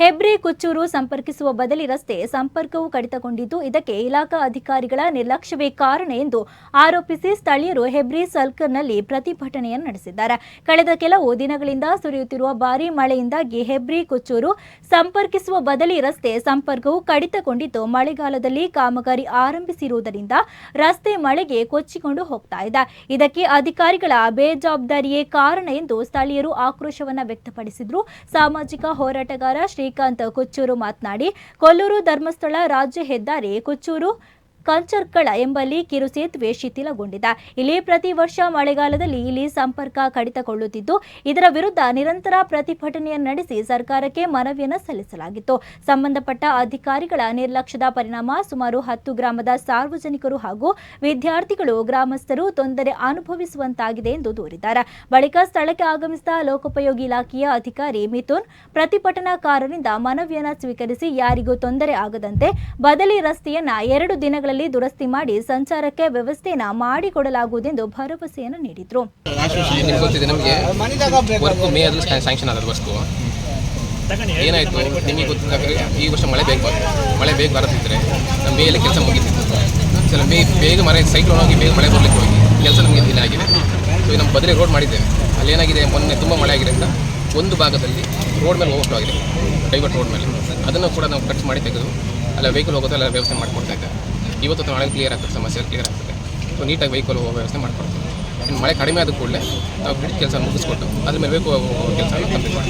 ಹೆಬ್ರಿ ಕುಚ್ಚೂರು ಸಂಪರ್ಕಿಸುವ ಬದಲಿ ರಸ್ತೆ ಸಂಪರ್ಕವು ಕಡಿತಗೊಂಡಿದ್ದು, ಇದಕ್ಕೆ ಇಲಾಖಾ ಅಧಿಕಾರಿಗಳ ನಿರ್ಲಕ್ಷ್ಯವೇ ಕಾರಣ ಎಂದು ಆರೋಪಿಸಿ ಸ್ಥಳೀಯರು ಹೆಬ್ರಿ ಸರ್ಕಲ್ನಲ್ಲಿ ಪ್ರತಿಭಟನೆಯನ್ನು ನಡೆಸಿದ್ದಾರೆ. ಕಳೆದ ಕೆಲವು ದಿನಗಳಿಂದ ಸುರಿಯುತ್ತಿರುವ ಭಾರೀ ಮಳೆಯಿಂದಾಗಿ ಹೆಬ್ರಿ ಕುಚ್ಚೂರು ಸಂಪರ್ಕಿಸುವ ಬದಲಿ ರಸ್ತೆ ಸಂಪರ್ಕವು ಕಡಿತಗೊಂಡಿದ್ದು, ಮಳೆಗಾಲದಲ್ಲಿ ಕಾಮಗಾರಿ ಆರಂಭಿಸಿರುವುದರಿಂದ ರಸ್ತೆ ಮಳೆಗೆ ಕೊಚ್ಚಿಕೊಂಡು ಹೋಗ್ತಾ ಇದೆ. ಇದಕ್ಕೆ ಅಧಿಕಾರಿಗಳ ಬೇಜವಾಬ್ದಾರಿಯೇ ಕಾರಣ ಎಂದು ಸ್ಥಳೀಯರು ಆಕ್ರೋಶವನ್ನು ವ್ಯಕ್ತಪಡಿಸಿದ್ರು. ಸಾಮಾಜಿಕ ಹೋರಾಟಗಾರ ಶ್ರೀಕಾಂತ್ ಕುಚ್ಚೂರು ಮಾತನಾಡಿ ಕೊಲ್ಲೂರು ಧರ್ಮಸ್ಥಳ ರಾಜ್ಯ ಹೆದ್ದಾರಿ ಕುಚ್ಚೂರು ಕಂಚರ್ಕಳ ಎಂಬಲ್ಲಿ ಕಿರು ಸೇತುವೆ ಶಿಥಿಲಗೊಂಡಿದೆ. ಇಲ್ಲಿ ಪ್ರತಿ ವರ್ಷ ಮಳೆಗಾಲದಲ್ಲಿ ಇಲ್ಲಿ ಸಂಪರ್ಕ ಕಡಿತಗೊಳ್ಳುತ್ತಿದ್ದು, ಇದರ ವಿರುದ್ಧ ನಿರಂತರ ಪ್ರತಿಭಟನೆಯನ್ನು ನಡೆಸಿ ಸರ್ಕಾರಕ್ಕೆ ಮನವಿಯನ್ನು ಸಲ್ಲಿಸಲಾಗಿತ್ತು. ಸಂಬಂಧಪಟ್ಟ ಅಧಿಕಾರಿಗಳ ನಿರ್ಲಕ್ಷ್ಯದ ಪರಿಣಾಮ ಸುಮಾರು ಹತ್ತು ಗ್ರಾಮದ ಸಾರ್ವಜನಿಕರು ಹಾಗೂ ವಿದ್ಯಾರ್ಥಿಗಳು, ಗ್ರಾಮಸ್ಥರು ತೊಂದರೆ ಅನುಭವಿಸುವಂತಾಗಿದೆ ಎಂದು ದೂರಿದ್ದಾರೆ. ಬಳಿಕ ಸ್ಥಳಕ್ಕೆ ಆಗಮಿಸಿದ ಲೋಕೋಪಯೋಗಿ ಇಲಾಖೆಯ ಅಧಿಕಾರಿ ಮಿಥುನ್ ಪ್ರತಿಭಟನಾಕಾರರಿಂದ ಮನವಿಯನ್ನು ಸ್ವೀಕರಿಸಿ ಯಾರಿಗೂ ತೊಂದರೆ ಆಗದಂತೆ ಬದಲಿ ರಸ್ತೆಯನ್ನ ಎರಡು ದಿನಗಳಲ್ಲಿ ದುರಸ್ತಿ ಮಾಡಿ ಸಂಚಾರಕ್ಕೆ ವ್ಯವಸ್ಥೆನ ಮಾಡಿಕೊಡಲಾಗುವುದೆಂದು ಭರವಸೆಯನ್ನು ನೀಡಿದರು. ಏನಾಯಿತು? ನಿಮಗೆ ಗೊತ್ತಿದ್ದಾಗ ಈ ವರ್ಷ ಮಳೆ ಬೇಗ ಮಳೆ ಬೇಗ ಬರದಿದ್ದರೆ ನಮ್ಮ ಮೇಯಲ್ಲಿ ಕೆಲಸ ಮುಗಿತಿತ್ತು. ಸಲ ಮೇ ಬೇಗ ಮಳೆ ಸೈಕ್ಲೋನ್ ಹೋಗಿ ಬೇಗ ಮಳೆ ಬರಲಿಕ್ಕೆ ಹೋಗಿ. ಕೆಲಸ ನಮಗೆ ಇಲ್ಲ ಆಗಿದೆ. ಸೊ ನಮ್ಮ ಬದಲಿ ರೋಡ್ ಮಾಡಿದ್ದೇವೆ. ಅಲ್ಲಿ ಏನಾಗಿದೆ ಮೊನ್ನೆ ತುಂಬ ಮಳೆ ಆಗಿದ್ದರಿಂದ ಒಂದು ಭಾಗದಲ್ಲಿ ರೋಡ್ ಮೇಲೆ ಓವರ್ಫ್ಲೋ ಆಗಿದೆ. ಡೈವರ್ಟ್ ರೋಡ್ ಮೇಲೆ. ಅದನ್ನು ಕೂಡ ನಾವು ಕಟ್ ಮಾಡಿ ತೆಗೆದು, ಅಲ್ಲ ವೆಹಿಕಲ್ ಹೋಗೋದು ಅಲ್ಲ ವ್ಯವಸ್ಥೆ ಮಾಡಿಕೊಡ್ತಾ ಇದ್ದೇವೆ ಇವತ್ತು ಅಥವಾ ನಾಳೆ ಕ್ಲಿಯರ್ ಆಗ್ತದೆ, ಸಮಸ್ಯೆ ಕ್ಲಿಯರ್ ಆಗ್ತದೆ. ಸೊ ನೀಟಾಗಿ ವೆಹಿಕಲ್ ಹೋಗೋ ವ್ಯವಸ್ಥೆ ಮಾಡ್ಕೊಡ್ತೀವಿ ಇನ್ನು ಮಳೆ ಕಡಿಮೆ ಆದ ಕೂಡಲೇ, ನಾವು ಕೆಲಸ ಮುಗಿಸ್ಕೊಟ್ಟು, ಅದ್ರ ಮೇಲೆ ಬೇಕು ಕೆಲಸ ಕಂಪ್ಲೀಟ್ ಮಾಡ್ತೀವಿ.